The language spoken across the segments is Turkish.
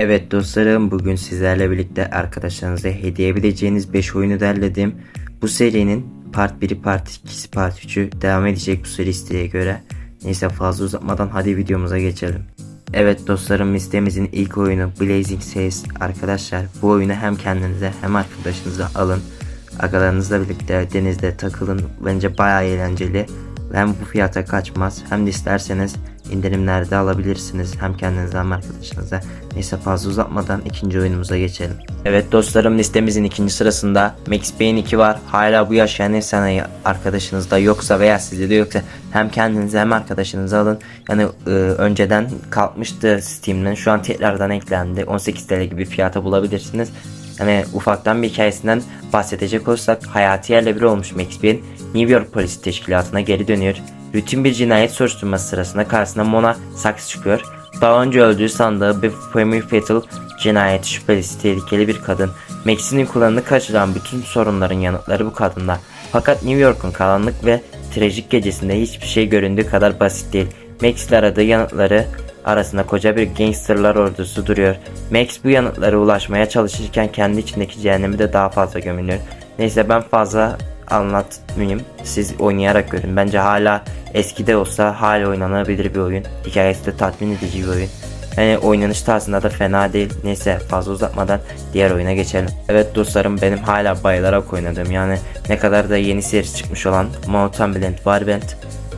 Evet dostlarım bugün sizlerle birlikte arkadaşlarınıza hediye edebileceğiniz 5 oyunu derledim. Bu serinin part 1'i part 2'si part 3'ü devam edecek bu seri isteğe göre. Neyse fazla uzatmadan hadi videomuza geçelim. Evet dostlarım listemizin ilk oyunu Blazing Sails. Arkadaşlar bu oyunu hem kendinize hem arkadaşınıza alın. Agalarınızla birlikte denizde takılın. Bence bayağı eğlenceli. Hem bu fiyata kaçmaz hem de isterseniz indirimlerde alabilirsiniz. Hem kendinize hem arkadaşınıza. Neyse fazla uzatmadan ikinci oyunumuza geçelim. Evet dostlarım listemizin ikinci sırasında Max Payne 2 var. Hala bu yaşayan efsaneyi arkadaşınızda yoksa veya sizde de yoksa hem kendinize hem arkadaşınıza alın. Yani e, önceden kalkmıştı Steam'den şu an tekrardan eklendi. 18 TL gibi fiyata bulabilirsiniz. Hani ufaktan bir hikayesinden bahsedecek olursak hayatı yerle bir olmuş Max Payne New York Polis Teşkilatı'na geri dönüyor. Rutin bir cinayet soruşturması sırasında karşısına Mona Saks çıkıyor. Daha önce öldüğü sandığı bir Femme Fatal cinayeti şüphelisi tehlikeli bir kadın. Max'in kullanını kaçıran bütün sorunların yanıtları bu kadında. Fakat New York'un karanlık ve trajik gecesinde hiçbir şey göründüğü kadar basit değil. Max ile aradığı yanıtları arasında koca bir gangsterlar ordusu duruyor. Max bu yanıtlara ulaşmaya çalışırken kendi içindeki cehennemi de daha fazla gömülüyor. Neyse ben fazla anlatmayayım. Siz oynayarak görün. Bence hala eskide olsa hala oynanabilir bir oyun. Hikayesi de tatmin edici bir oyun. Yani oynanış tarzında da fena değil. Neyse fazla uzatmadan diğer oyuna geçelim. Evet dostlarım benim hala bayılarak oynadığım yani ne kadar da yeni serisi çıkmış olan Mountain Blend Warband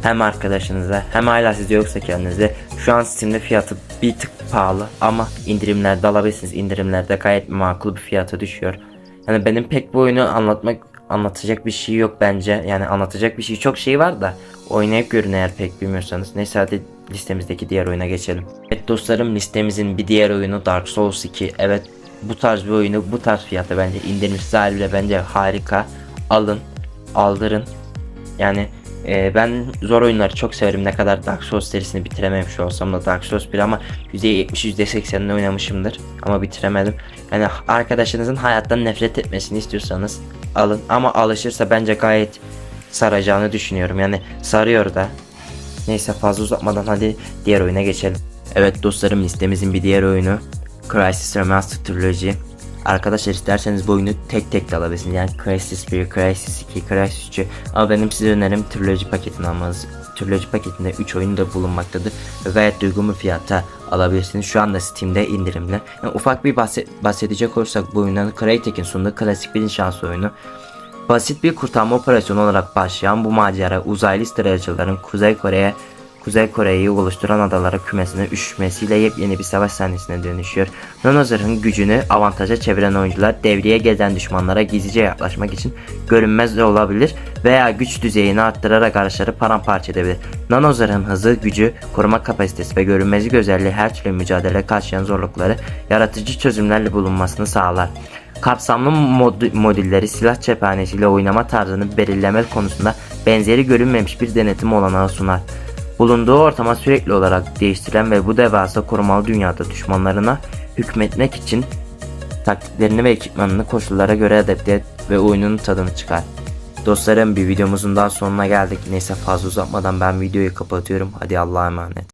hem arkadaşınıza hem hala sizde yoksa kendinize şu an Steam'de fiyatı bir tık pahalı ama indirimlerde alabilirsiniz. İndirimlerde gayet makul bir fiyata düşüyor. Yani benim pek bu oyunu anlatmak anlatacak bir şey yok bence. Yani anlatacak bir şey çok şey var da oynayıp görün eğer pek bilmiyorsanız. Neyse hadi listemizdeki diğer oyuna geçelim. Evet dostlarım listemizin bir diğer oyunu Dark Souls 2. Evet bu tarz bir oyunu bu tarz fiyata bence indirmiş haliyle bence harika. Alın, aldırın. Yani e, ben zor oyunları çok severim. Ne kadar Dark Souls serisini bitirememiş olsam da Dark Souls 1 ama %70 %80'ini oynamışımdır ama bitiremedim. Yani arkadaşınızın hayattan nefret etmesini istiyorsanız alın ama alışırsa bence gayet saracağını düşünüyorum. Yani sarıyor da. Neyse fazla uzatmadan hadi diğer oyuna geçelim. Evet dostlarım listemizin bir diğer oyunu Crysis Remastered Trilogy. Arkadaşlar isterseniz bu oyunu tek tek de alabilirsiniz. Yani Crysis 1, Crysis 2, Crysis 3'ü. Ama benim size önerim Trilogy paketini almanız. Trilogy paketinde 3 oyun da bulunmaktadır. Ve gayet uygun bir fiyata alabilirsiniz. Şu anda Steam'de indirimli. Yani ufak bir bahset, bahsedecek olursak bu oyundan Crytek'in sunduğu klasik bir şans oyunu. Basit bir kurtarma operasyonu olarak başlayan bu macera uzaylı istilacıların Kuzey Kore'ye Kuzey Kore'yi oluşturan adalara kümesine üşüşmesiyle yepyeni bir savaş sahnesine dönüşüyor. Nanozer'ın gücünü avantaja çeviren oyuncular devreye gezen düşmanlara gizlice yaklaşmak için görünmez de olabilir veya güç düzeyini arttırarak araçları paramparça edebilir. Nanozer'ın hızı, gücü, koruma kapasitesi ve görünmezlik özelliği her türlü mücadele karşılayan zorlukları yaratıcı çözümlerle bulunmasını sağlar. Kapsamlı mod modülleri silah cephanesiyle oynama tarzını belirleme konusunda benzeri görünmemiş bir denetim olanağı sunar. Bulunduğu ortama sürekli olarak değiştiren ve bu devasa korumalı dünyada düşmanlarına hükmetmek için taktiklerini ve ekipmanını koşullara göre adapte et ve oyunun tadını çıkar. Dostlarım bir videomuzun daha sonuna geldik. Neyse fazla uzatmadan ben videoyu kapatıyorum. Hadi Allah'a emanet.